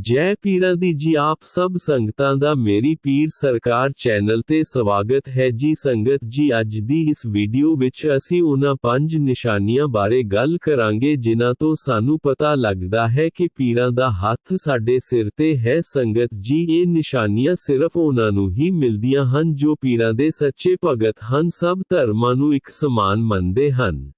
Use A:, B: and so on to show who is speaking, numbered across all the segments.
A: ਜੈ ਪੀਰਾਂ ਦੀ ਜੀ ਆਪ ਸਭ ਸੰਗਤਾਂ ਦਾ ਮੇਰੀ ਪੀਰ ਸਰਕਾਰ ਚੈਨਲ ਤੇ ਸਵਾਗਤ ਹੈ ਜੀ ਸੰਗਤ ਜੀ ਅੱਜ ਦੀ ਇਸ ਵੀਡੀਓ ਵਿੱਚ ਅਸੀਂ ਉਹਨਾਂ ਪੰਜ ਨਿਸ਼ਾਨੀਆਂ ਬਾਰੇ ਗੱਲ ਕਰਾਂਗੇ ਜਿਨ੍ਹਾਂ ਤੋਂ ਸਾਨੂੰ ਪਤਾ ਲੱਗਦਾ ਹੈ ਕਿ ਪੀਰਾਂ ਦਾ ਹੱਥ ਸਾਡੇ ਸਿਰ ਤੇ ਹੈ ਸੰਗਤ ਜੀ ਇਹ ਨਿਸ਼ਾਨੀਆਂ ਸਿਰਫ ਉਹਨਾਂ ਨੂੰ ਹੀ ਮਿਲਦੀਆਂ ਹਨ ਜੋ ਪੀਰਾਂ ਦੇ ਸੱਚੇ ਭਗਤ ਹਨ ਸਭ ਧਰਮਾਂ ਨੂੰ ਇੱਕ ਸਮਾਨ ਮੰਨਦੇ ਹਨ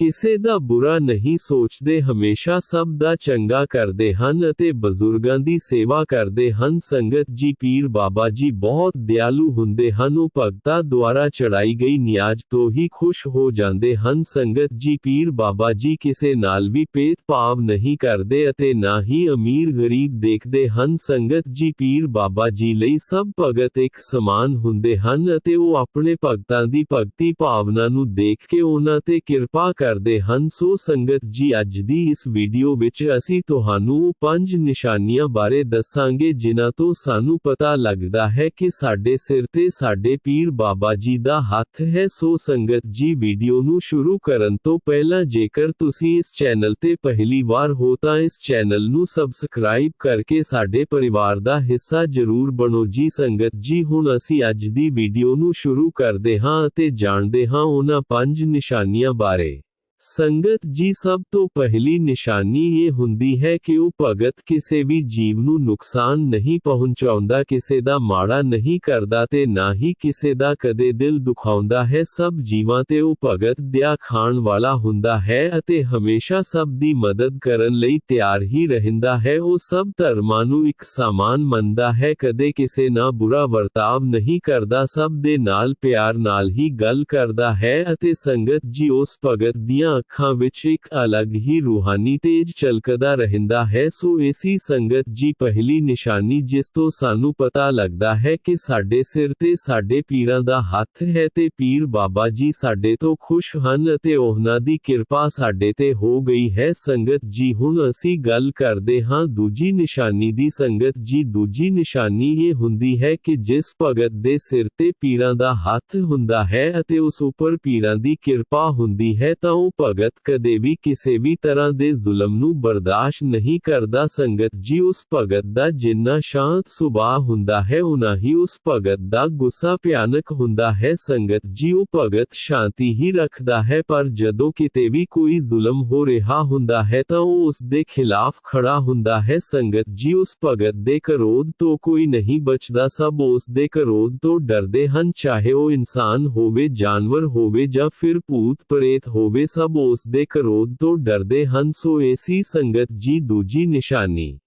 A: ਕਿਸੇ ਦਾ ਬੁਰਾ ਨਹੀਂ ਸੋਚਦੇ ਹਮੇਸ਼ਾ ਸਭ ਦਾ ਚੰਗਾ ਕਰਦੇ ਹਨ ਅਤੇ ਬਜ਼ੁਰਗਾਂ ਦੀ ਸੇਵਾ ਕਰਦੇ ਹਨ ਸੰਗਤ ਜੀ ਪੀਰ ਬਾਬਾ ਜੀ ਬਹੁਤ ਦਿਆਲੂ ਹੁੰਦੇ ਹਨ ਉਹ ਭਗਤਾਂ ਦੁਆਰਾ ਚੜਾਈ ਗਈ ਨਿਆਜ ਤੋਂ ਹੀ ਖੁਸ਼ ਹੋ ਜਾਂਦੇ ਹਨ ਸੰਗਤ ਜੀ ਪੀਰ ਬਾਬਾ ਜੀ ਕਿਸੇ ਨਾਲ ਵੀ ਭੇਦ ਭਾਵ ਨਹੀਂ ਕਰਦੇ ਅਤੇ ਨਾ ਹੀ ਅਮੀਰ ਗਰੀਬ ਦੇਖਦੇ ਹਨ ਸੰਗਤ ਜੀ ਪੀਰ ਬਾਬਾ ਜੀ ਲਈ ਸਭ ਭਗਤ ਇੱਕ ਸਮਾਨ ਹੁੰਦੇ ਹਨ ਅਤੇ ਉਹ ਆਪਣੇ ਭਗਤਾਂ ਦੀ ਭਗਤੀ ਭਾਵਨਾ ਨੂੰ ਦੇਖ ਕੇ ਉਹਨਾਂ ਤੇ ਕਿਰਪਾ ਕਰਦੇ ਹਨ ਸੋ ਸੰਗਤ ਜੀ ਅੱਜ ਦੀ ਇਸ ਵੀਡੀਓ ਵਿੱਚ ਅਸੀਂ ਤੁਹਾਨੂੰ ਉਹ ਪੰਜ ਨਿਸ਼ਾਨੀਆਂ ਬਾਰੇ ਦੱਸਾਂਗੇ ਜਿਨ੍ਹਾਂ ਤੋਂ ਸਾਨੂੰ ਪਤਾ ਲੱਗਦਾ ਹੈ ਕਿ ਸਾਡੇ ਸਿਰ ਤੇ ਸਾਡੇ ਪੀਰ ਬਾਬਾ ਜੀ ਦਾ ਹੱਥ ਹੈ ਸੋ ਸੰਗਤ ਜੀ ਵੀਡੀਓ ਨੂੰ ਸ਼ੁਰੂ ਕਰਨ ਤੋਂ ਪਹਿਲਾਂ ਜੇਕਰ ਤੁਸੀਂ ਇਸ ਚੈਨਲ ਤੇ ਪਹਿਲੀ ਵਾਰ ਹੋ ਤਾਂ ਇਸ ਚੈਨਲ ਨੂੰ ਸਬਸਕ੍ਰਾਈਬ ਕਰਕੇ ਸਾਡੇ ਪਰਿਵਾਰ ਦਾ ਹਿੱਸਾ ਜ਼ਰੂਰ ਬਣੋ ਜੀ ਸੰਗਤ ਜੀ ਹੁਣ ਅਸੀਂ ਅੱਜ ਦੀ ਵੀਡੀਓ ਨੂੰ ਸ਼ੁਰੂ ਕਰਦੇ ਹਾਂ ਅਤੇ ਜਾਣਦੇ ਹਾਂ ਉਹਨਾਂ ਪੰਜ ਨਿਸ਼ਾਨੀਆਂ ਬਾਰੇ ਸੰਗਤ ਜੀ ਸਭ ਤੋਂ ਪਹਿਲੀ ਨਿਸ਼ਾਨੀ ਇਹ ਹੁੰਦੀ ਹੈ ਕਿ ਉਹ ਭਗਤ ਕਿਸੇ ਵੀ ਜੀਵ ਨੂੰ ਨੁਕਸਾਨ ਨਹੀਂ ਪਹੁੰਚਾਉਂਦਾ ਕਿਸੇ ਦਾ ਮਾੜਾ ਨਹੀਂ ਕਰਦਾ ਤੇ ਨਾ ਹੀ ਕਿਸੇ ਦਾ ਕਦੇ ਦਿਲ ਦੁਖਾਉਂਦਾ ਹੈ ਸਭ ਜੀਵਾਂ ਤੇ ਉਹ ਭਗਤ ਦਿਆ ਖਾਣ ਵਾਲਾ ਹੁੰਦਾ ਹੈ ਅਤੇ ਹਮੇਸ਼ਾ ਸਭ ਦੀ ਮਦਦ ਕਰਨ ਲਈ ਤਿਆਰ ਹੀ ਰਹਿੰਦਾ ਹੈ ਉਹ ਸਭ ਧਰਮਾਂ ਨੂੰ ਇੱਕ ਸਮਾਨ ਮੰਨਦਾ ਹੈ ਕਦੇ ਕਿਸੇ ਨਾਲ ਬੁਰਾ ਵਰਤਾਵ ਨਹੀਂ ਕਰਦਾ ਸਭ ਦੇ ਨਾਲ ਪਿਆਰ ਨਾਲ ਹੀ ਗੱਲ ਕਰਦਾ ਹੈ ਅਤੇ ਸੰਗਤ ਜੀ ਉਸ ਭਗਤ ਦੀਆਂ ਅੱਖਾਂ ਵਿੱਚ ਇੱਕ ਅਲੱਗ ਹੀ ਰੂਹਾਨੀ ਤੇਜ ਚਲਕਦਾ ਰਹਿੰਦਾ ਹੈ ਸੋ ਇਸੀ ਸੰਗਤ ਜੀ ਪਹਿਲੀ ਨਿਸ਼ਾਨੀ ਜਿਸ ਤੋਂ ਸਾਨੂੰ ਪਤਾ ਲੱਗਦਾ ਹੈ ਕਿ ਸਾਡੇ ਸਿਰ ਤੇ ਸਾਡੇ ਪੀਰਾਂ ਦਾ ਹੱਥ ਹੈ ਤੇ ਪੀਰ ਬਾਬਾ ਜੀ ਸਾਡੇ ਤੋਂ ਖੁਸ਼ ਹਨ ਅਤੇ ਉਹਨਾਂ ਦੀ ਕਿਰਪਾ ਸਾਡੇ ਤੇ ਹੋ ਗਈ ਹੈ ਸੰਗਤ ਜੀ ਹੁਣ ਅਸੀਂ ਗੱਲ ਕਰਦੇ ਹਾਂ ਦੂਜੀ ਨਿਸ਼ਾਨੀ ਦੀ ਸੰਗਤ ਜੀ ਦੂਜੀ ਨਿਸ਼ਾਨੀ ਇਹ ਹੁੰਦੀ ਹੈ ਕਿ ਜਿਸ ਭਗਤ ਦੇ ਸਿਰ ਤੇ ਪੀਰਾਂ ਦਾ ਹੱਥ ਹੁੰਦਾ ਹੈ ਅਤੇ ਉਸ ਉੱਪਰ ਪੀਰਾਂ ਦੀ ਕਿਰਪਾ ਹੁੰਦੀ ਹੈ ਤਾਂ ਉਹ ਭਗਤ ਕਦੇ ਵੀ ਕਿਸੇ ਵੀ ਤਰ੍ਹਾਂ ਦੇ ਜ਼ੁਲਮ ਨੂੰ ਬਰਦਾਸ਼ਤ ਨਹੀਂ ਕਰਦਾ ਸੰਗਤ ਜੀ ਉਸ ਭਗਤ ਦਾ ਜਿੰਨਾ ਸ਼ਾਂਤ ਸੁਭਾਅ ਹੁੰਦਾ ਹੈ ਉਨਾ ਹੀ ਉਸ ਭਗਤ ਦਾ ਗੁੱਸਾ ਭਿਆਨਕ ਹੁੰਦਾ ਹੈ ਸੰਗਤ ਜੀ ਉਹ ਭਗਤ ਸ਼ਾਂਤੀ ਹੀ ਰੱਖਦਾ ਹੈ ਪਰ ਜਦੋਂ ਕਿਤੇ ਵੀ ਕੋਈ ਜ਼ੁਲਮ ਹੋ ਰਿਹਾ ਹੁੰਦਾ ਹੈ ਤਾਂ ਉਹ ਉਸ ਦੇ ਖਿਲਾਫ ਖੜਾ ਹੁੰਦਾ ਹੈ ਸੰਗਤ ਜੀ ਉਸ ਭਗਤ ਦੇ ਕਰੋਧ ਤੋਂ ਕੋਈ ਨਹੀਂ ਬਚਦਾ ਸਭ ਉਸ ਦੇ ਕਰੋਧ ਤੋਂ ਡਰਦੇ ਹਨ ਚਾਹੇ ਉਹ ਇਨਸਾਨ ਹੋਵੇ ਜਾਨਵਰ ਹੋਵੇ ਜਾਂ ਫਿਰ ਭੂਤ ਪ੍ਰੇਤ ਹੋਵੇ ਸਭ ਉਸ ਦੇ ਕਰੋਧ ਤੋਂ ਡਰਦੇ ਹਨ ਸੋ ਐਸੀ ਸੰਗਤ ਜੀ ਦੂਜੀ ਨਿਸ਼ਾਨੀ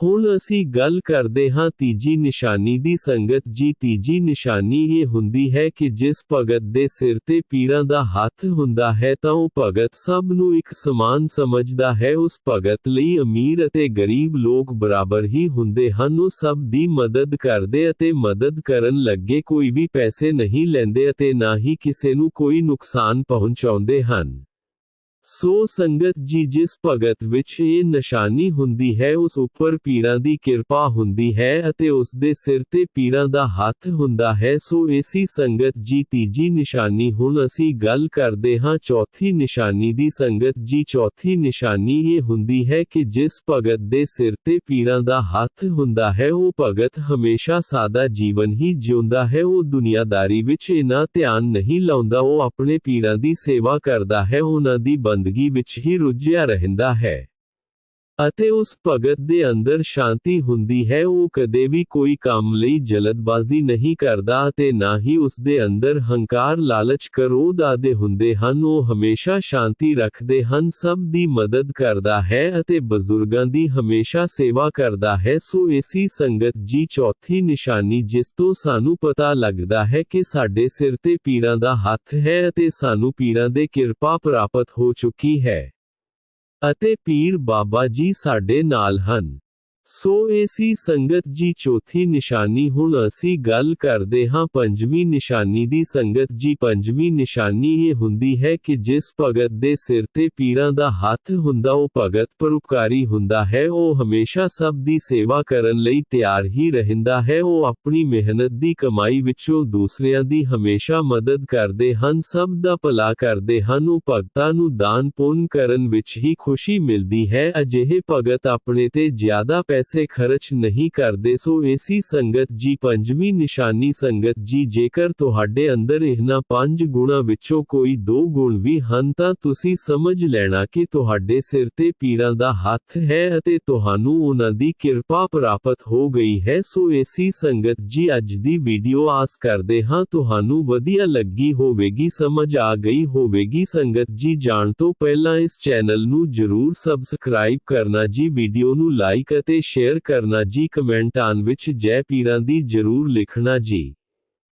A: ਹੁਣ ਅਸੀਂ ਗੱਲ ਕਰਦੇ ਹਾਂ ਤੀਜੀ ਨਿਸ਼ਾਨੀ ਦੀ ਸੰਗਤ ਜੀ ਤੀਜੀ ਨਿਸ਼ਾਨੀ ਇਹ ਹੁੰਦੀ ਹੈ ਕਿ ਜਿਸ ਭਗਤ ਦੇ ਸਿਰ ਤੇ ਪੀਰਾਂ ਦਾ ਹੱਥ ਹੁੰਦਾ ਹੈ ਤਾਂ ਉਹ ਭਗਤ ਸਭ ਨੂੰ ਇੱਕ ਸਮਾਨ ਸਮਝਦਾ ਹੈ ਉਸ ਭਗਤ ਲਈ ਅਮੀਰ ਅਤੇ ਗਰੀਬ ਲੋਕ ਬਰਾਬਰ ਹੀ ਹੁੰਦੇ ਹਨ ਉਹ ਸਭ ਦੀ ਮਦਦ ਕਰਦੇ ਅਤੇ ਮਦਦ ਕਰਨ ਲੱਗੇ ਕੋਈ ਵੀ ਪੈਸੇ ਨਹੀਂ ਲੈਂਦੇ ਅਤੇ ਨਾ ਹੀ ਕਿਸੇ ਨੂੰ ਕੋਈ ਨੁਕਸਾਨ ਪਹੁੰਚਾਉਂਦੇ ਹਨ ਸੋ ਸੰਗਤ ਜੀ ਜਿਸ ਭਗਤ ਵਿੱਚ ਇਹ ਨਿਸ਼ਾਨੀ ਹੁੰਦੀ ਹੈ ਉਸ ਉੱਪਰ ਪੀਰਾਂ ਦੀ ਕਿਰਪਾ ਹੁੰਦੀ ਹੈ ਅਤੇ ਉਸ ਦੇ ਸਿਰ ਤੇ ਪੀਰਾਂ ਦਾ ਹੱਥ ਹੁੰਦਾ ਹੈ ਸੋ ਐਸੀ ਸੰਗਤ ਜੀ ਤੀਜੀ ਨਿਸ਼ਾਨੀ ਹੁਣ ਅਸੀਂ ਗੱਲ ਕਰਦੇ ਹਾਂ ਚੌਥੀ ਨਿਸ਼ਾਨੀ ਦੀ ਸੰਗਤ ਜੀ ਚੌਥੀ ਨਿਸ਼ਾਨੀ ਇਹ ਹੁੰਦੀ ਹੈ ਕਿ ਜਿਸ ਭਗਤ ਦੇ ਸਿਰ ਤੇ ਪੀਰਾਂ ਦਾ ਹੱਥ ਹੁੰਦਾ ਹੈ ਉਹ ਭਗਤ ਹਮੇਸ਼ਾ ਸਾਦਾ ਜੀਵਨ ਹੀ ਜਿਉਂਦਾ ਹੈ ਉਹ ਦੁਨੀਆਦਾਰੀ ਵਿੱਚ ਇਨਾ ਧਿਆਨ ਨਹੀਂ ਲਾਉਂਦਾ ਉਹ ਆਪਣੇ ਪੀਰਾਂ ਦੀ ਸੇਵਾ ਕਰਦਾ ਹੈ ਉਹਨਾਂ ਦੀ ਬੰਦਗੀ ਵਿੱਚ ਹੀ ਰੁੱਝਿਆ ਰਹਿੰਦਾ ਹੈ ਅਤੇ ਉਸ ਭਗਤ ਦੇ ਅੰਦਰ ਸ਼ਾਂਤੀ ਹੁੰਦੀ ਹੈ ਉਹ ਕਦੇ ਵੀ ਕੋਈ ਕੰਮ ਲਈ ਜਲਦਬਾਜ਼ੀ ਨਹੀਂ ਕਰਦਾ ਅਤੇ ਨਾ ਹੀ ਉਸ ਦੇ ਅੰਦਰ ਹੰਕਾਰ ਲਾਲਚ ਕਰੋਧ ਆਦੇ ਹੁੰਦੇ ਹਨ ਉਹ ਹਮੇਸ਼ਾ ਸ਼ਾਂਤੀ ਰੱਖਦੇ ਹਨ ਸਭ ਦੀ ਮਦਦ ਕਰਦਾ ਹੈ ਅਤੇ ਬਜ਼ੁਰਗਾਂ ਦੀ ਹਮੇਸ਼ਾ ਸੇਵਾ ਕਰਦਾ ਹੈ ਸੋ ਐਸੀ ਸੰਗਤ ਜੀ ਚੌਥੀ ਨਿਸ਼ਾਨੀ ਜਿਸ ਤੋਂ ਸਾਨੂੰ ਪਤਾ ਲੱਗਦਾ ਹੈ ਕਿ ਸਾਡੇ ਸਿਰ ਤੇ ਪੀਰਾਂ ਦਾ ਹੱਥ ਹੈ ਅਤੇ ਸਾਨੂੰ ਪੀਰਾਂ ਦੇ ਕਿਰਪਾ ਪ੍ਰਾਪਤ ਹੋ ਚੁੱਕੀ ਹੈ ਅਤੇ ਪੀਰ ਬਾਬਾ ਜੀ ਸਾਡੇ ਨਾਲ ਹਨ। ਸੋ ਐਸੀ ਸੰਗਤ ਜੀ ਚੌਥੀ ਨਿਸ਼ਾਨੀ ਹੁਣ ਅਸੀਂ ਗੱਲ ਕਰਦੇ ਹਾਂ ਪੰਜਵੀਂ ਨਿਸ਼ਾਨੀ ਦੀ ਸੰਗਤ ਜੀ ਪੰਜਵੀਂ ਨਿਸ਼ਾਨੀ ਇਹ ਹੁੰਦੀ ਹੈ ਕਿ ਜਿਸ ਭਗਤ ਦੇ ਸਿਰ ਤੇ ਪੀਰਾਂ ਦਾ ਹੱਥ ਹੁੰਦਾ ਉਹ ਭਗਤ ਪਰਉਪਕਾਰੀ ਹੁੰਦਾ ਹੈ ਉਹ ਹਮੇਸ਼ਾ ਸਭ ਦੀ ਸੇਵਾ ਕਰਨ ਲਈ ਤਿਆਰ ਹੀ ਰਹਿੰਦਾ ਹੈ ਉਹ ਆਪਣੀ ਮਿਹਨਤ ਦੀ ਕਮਾਈ ਵਿੱਚੋਂ ਦੂਸਰਿਆਂ ਦੀ ਹਮੇਸ਼ਾ ਮਦਦ ਕਰਦੇ ਹਨ ਸਭ ਦਾ ਭਲਾ ਕਰਦੇ ਹਨ ਉਹ ਭਗਤਾਂ ਨੂੰ ਦਾਨ ਪੁੰਨ ਕਰਨ ਵਿੱਚ ਹੀ ਖੁਸ਼ੀ ਮਿਲਦੀ ਹੈ ਅਜਿਹੇ ਭਗਤ ਆਪਣੇ ਤੇ ਜ਼ਿਆਦਾ ਪੈਸੇ ਖਰਚ ਨਹੀਂ ਕਰਦੇ ਸੋ ਏਸੀ ਸੰਗਤ ਜੀ ਪੰਜਵੀਂ ਨਿਸ਼ਾਨੀ ਸੰਗਤ ਜੀ ਜੇਕਰ ਤੁਹਾਡੇ ਅੰਦਰ ਇਹਨਾਂ ਪੰਜ ਗੁਣਾਂ ਵਿੱਚੋਂ ਕੋਈ ਦੋ ਗੁਣ ਵੀ ਹਨ ਤਾਂ ਤੁਸੀਂ ਸਮਝ ਲੈਣਾ ਕਿ ਤੁਹਾਡੇ ਸਿਰ ਤੇ ਪੀੜਾਂ ਦਾ ਹੱਥ ਹੈ ਅਤੇ ਤੁਹਾਨੂੰ ਉਹਨਾਂ ਦੀ ਕਿਰਪਾ ਪ੍ਰਾਪਤ ਹੋ ਗਈ ਹੈ ਸੋ ਏਸੀ ਸੰਗਤ ਜੀ ਅੱਜ ਦੀ ਵੀਡੀਓ ਆਸ ਕਰਦੇ ਹਾਂ ਤੁਹਾਨੂੰ ਵਧੀਆ ਲੱਗੀ ਹੋਵੇਗੀ ਸਮਝ ਆ ਗਈ ਹੋਵੇਗੀ ਸੰਗਤ ਜੀ ਜਾਣ ਤੋਂ ਪਹਿਲਾਂ ਇਸ ਚੈਨਲ ਨੂੰ ਜਰੂਰ ਸਬਸਕ੍ਰਾਈਬ ਕਰਨਾ ਜੀ ਵੀਡੀਓ ਨੂੰ ਲਾਈਕ ਅਤੇ ਸ਼ੇਅਰ ਕਰਨਾ ਜੀ ਕਮੈਂਟ ਕਮੈਂਟਾਂ ਵਿੱਚ ਜੈ ਪੀਰਾਂ ਦੀ ਜਰੂਰ ਲਿਖਣਾ ਜੀ।